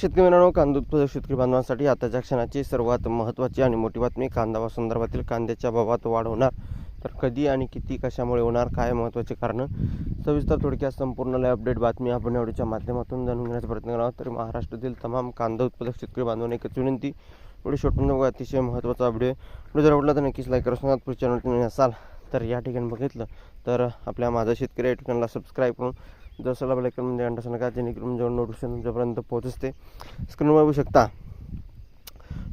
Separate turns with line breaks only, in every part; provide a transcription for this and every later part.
शेतकरी मित्रांनो कांदा उत्पादक शेतकरी बांधवांसाठी आताच्या क्षणाची सर्वात महत्त्वाची आणि मोठी बातमी कांदा संदर्भातील कांद्याच्या भावात वाढ होणार. तर कधी आणि किती कशामुळे होणार काय महत्त्वाचे कारणं? सविस्तर थोडक्यात संपूर्ण लाईव्ह अपडेट बातमी आपण एवढीच्या माध्यमातून जाणून घेण्याचा प्रयत्न करावा तरी तर महाराष्ट्रातील तमाम कांदा उत्पादक शेतकरी बांधवांना एकच विनंती पुढे शॉर्टून बघा अतिशय महत्त्वाचा अपडेट व्हिडिओ जर आवडला तर नक्कीच लाईक करा. सांगा पुढच्या चॅनल असाल तर या ठिकाणी बघितलं तर आपल्या माझा शेतकरी या ठिकाणाला सबस्क्राईब करून जसं लाईक म्हणजे घंटा नका जेणेकरून जेव्हा नोटिफिकेशन तुमच्यापर्यंत पोहोचते. स्क्रीनवर बघू शकता.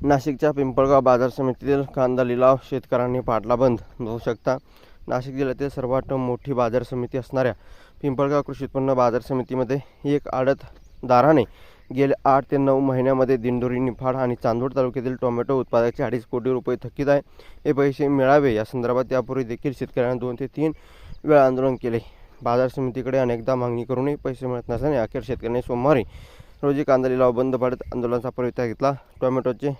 नाशिकच्या पिंपळगाव बाजार समितीतील कांदा लिलाव शेतकऱ्यांनी पाडला बंद. बघू शकता नाशिक जिल्ह्यातील सर्वात मोठी बाजार समिती असणाऱ्या पिंपळगाव कृषी उत्पन्न बाजार समितीमध्ये एक आडतदाराने गेल्या आठ ते नऊ महिन्यामध्ये दिंडोरी निफाड आणि चांदवड तालुक्यातील टोमॅटो उत्पादकाचे अडीच कोटी रुपये थकीत आहे. हे पैसे मिळावे या संदर्भात यापूर्वी देखील शेतकऱ्यांना दोन ते तीन वेळा आंदोलन केले. बाजार समितीकडे अनेकदा मागणी करूनही पैसे मिळत नसल्याने अखेर शेतकऱ्यांनी सोमवारी रोजी कांदा लिलाव बंद पाडत आंदोलनाचा पवित्रा घेतला. टोमॅटोचे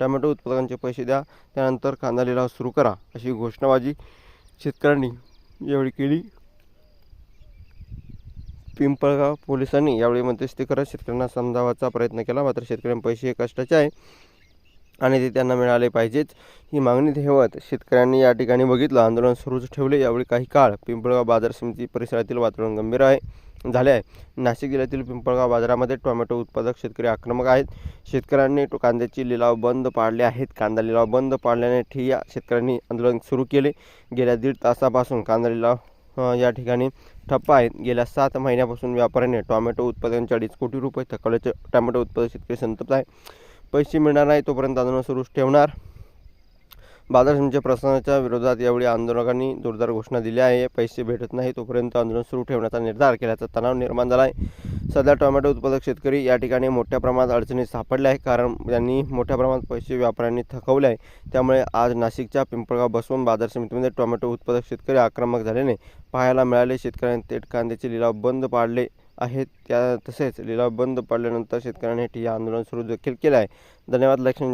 टोमॅटो उत्पादकांचे पैसे द्या त्यानंतर कांदा लिलाव सुरू करा अशी घोषणाबाजी शेतकऱ्यांनी यावेळी केली. पिंपळगाव पोलिसांनी यावेळी मध्यस्थी करत शेतकऱ्यांना समजावायचा प्रयत्न केला. मात्र शेतकऱ्यांना पैसे हे कष्टाचे आहे. आणि ते त्यांना मिळाले पाहिजेच ही मागणी ठेवत शेतकऱ्यांनी या ठिकाणी बघितलं. आंदोलन सुरूच ठेवले. यावेळी काही काळ पिंपळगाव बाजार समिती परिसरातील वातावरण गंभीर आहे झाले आहे. नाशिक जिल्ह्यातील पिंपळगाव बाजारामध्ये टोमॅटो उत्पादक शेतकरी आक्रमक आहेत. शेतकऱ्यांनी कांद्याची लिलाव बंद पाडले आहेत. कांदा लिलाव बंद पाडल्याने ठिया शेतकऱ्यांनी आंदोलन सुरू केले. गेल्या दीड तासापासून कांदा लिलाव या ठिकाणी ठप्प आहेत. गेल्या सात महिन्यापासून व्यापाऱ्याने टोमॅटो उत्पादन अडीच कोटी रुपये थकवल्याचे टोमॅटो उत्पादक शेतकरी संतप्त आहे पैसे मिळणार नाही तोपर्यंत आंदोलन सुरूच ठेवणार. बाजार समितीच्या प्रशासनाच्या विरोधात यावेळी आंदोलकांनी जोरदार घोषणा दिली आहे. पैसे भेटत नाही तोपर्यंत आंदोलन सुरू ठेवण्याचा निर्धार केल्याचा तणाव निर्माण झाला आहे सध्या टोमॅटो उत्पादक शेतकरी या ठिकाणी मोठ्या प्रमाणात अडचणीत सापडले आहे कारण त्यांनी मोठ्या प्रमाणात पैसे व्यापाऱ्यांनी थकवले आहे त्यामुळे आज नाशिकच्या पिंपळगाव बसवून बाजार समितीमध्ये टोमॅटो उत्पादक शेतकरी आक्रमक झाल्याने पाहायला मिळाले. शेतकऱ्यांनी थेट कांद्याचे लिलाव बंद पाडले. आहेत त्या तसेच लिलाव बंद पाडल्यानंतर शेतकऱ्यांनी ठिय्या आंदोलन सुरू देखील केलं आहे. धन्यवाद लक्ष्मी